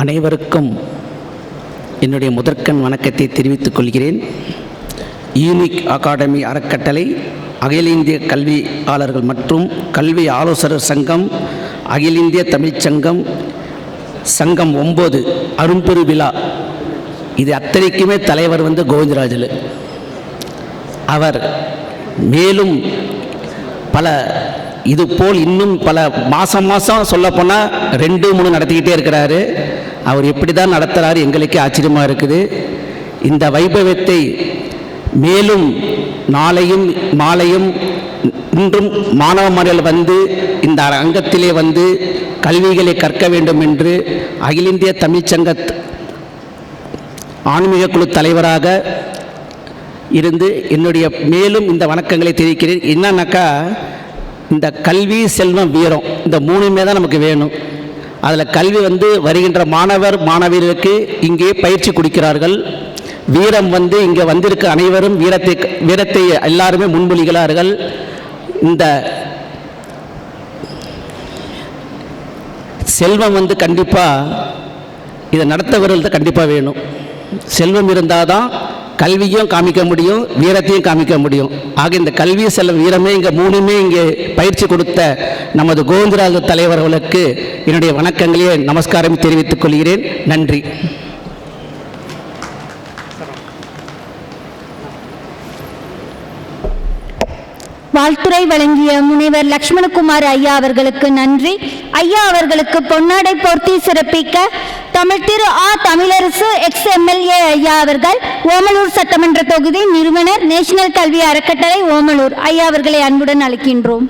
அனைவருக்கும் என்னுடைய முதற்கண் வணக்கத்தை தெரிவித்துக் கொள்கிறேன். யூனிக் அகாடமி அறக்கட்டளை அகில இந்திய கல்வியாளர்கள் மற்றும் கல்வி ஆலோசகர் சங்கம் அகில இந்திய தமிழ்ச் சங்கம் சங்கம் ஒம்பது அரும்பெரு விழா. இது அத்தனைக்குமே தலைவர் வந்து கோவிந்தராஜலு. அவர் மேலும் பல இது போல் இன்னும் பல மாதம் மாதம் சொல்லப்போனால் ரெண்டு மூணு நடத்திக்கிட்டே இருக்கிறாரு. அவர் எப்படி தான் நடத்துகிறார் எங்களுக்கே ஆச்சரியமாக இருக்குது. இந்த வைபவத்தை மேலும் நாளையும் மாலையும் இன்றும் மாணவ மாணவர்கள் வந்து இந்த அங்கத்திலே வந்து கல்விகளை கற்க வேண்டும் என்று அகில இந்திய தமிழ்ச்சங்க ஆன்மீக குழு தலைவராக இருந்து என்னுடைய மேலும் இந்த வணக்கங்களை தெரிவிக்கிறேன். என்னன்னாக்கா இந்த கல்வி செல்வம் வீரம் இந்த மூணுமே தான் நமக்கு வேணும். அதில் கல்வி வந்து வருகின்ற மாணவர் மாணவியருக்கு இங்கே பயிற்சி கொடுக்கிறார்கள். வீரம் வந்து இங்கே வந்திருக்க அனைவரும் வீரத்தை வீரத்தை எல்லாருமே முன்மொழிகிறார்கள். இந்த செல்வம் வந்து கண்டிப்பாக இதை நடத்தவர்கள் கண்டிப்பாக வேணும். செல்வம் இருந்தால் தான் கல்வியும் காமிக்க முடியும் வீரத்தையும் காமிக்க முடியும். ஆக இந்த கல்வி செல்லும் வீரமே இங்கே மூணுமே இங்கே பயிற்சி கொடுத்த நமது கோவிந்தராஜ தலைவர்களுக்கு என்னுடைய வணக்கங்களையே நமஸ்காரம் தெரிவித்துக் கொள்கிறேன். நன்றி. வாழ்த்துரை வழங்கிய முனைவர் லக்ஷ்மணகுமார் ஐயா அவர்களுக்கு நன்றி. ஐயா அவர்களுக்கு பொன்னாடை போர்த்தி சிறப்பிக்க தமிழ் திரு ஆ தமிழரசு எக்ஸ் எம்எல்ஏ ஐயா அவர்கள் ஓமலூர் சட்டமன்ற தொகுதி நிறுவனர் நேஷனல் கல்வி அறக்கட்டளை ஓமலூர். ஐயா அவர்களை அன்புடன் அழைக்கின்றோம்.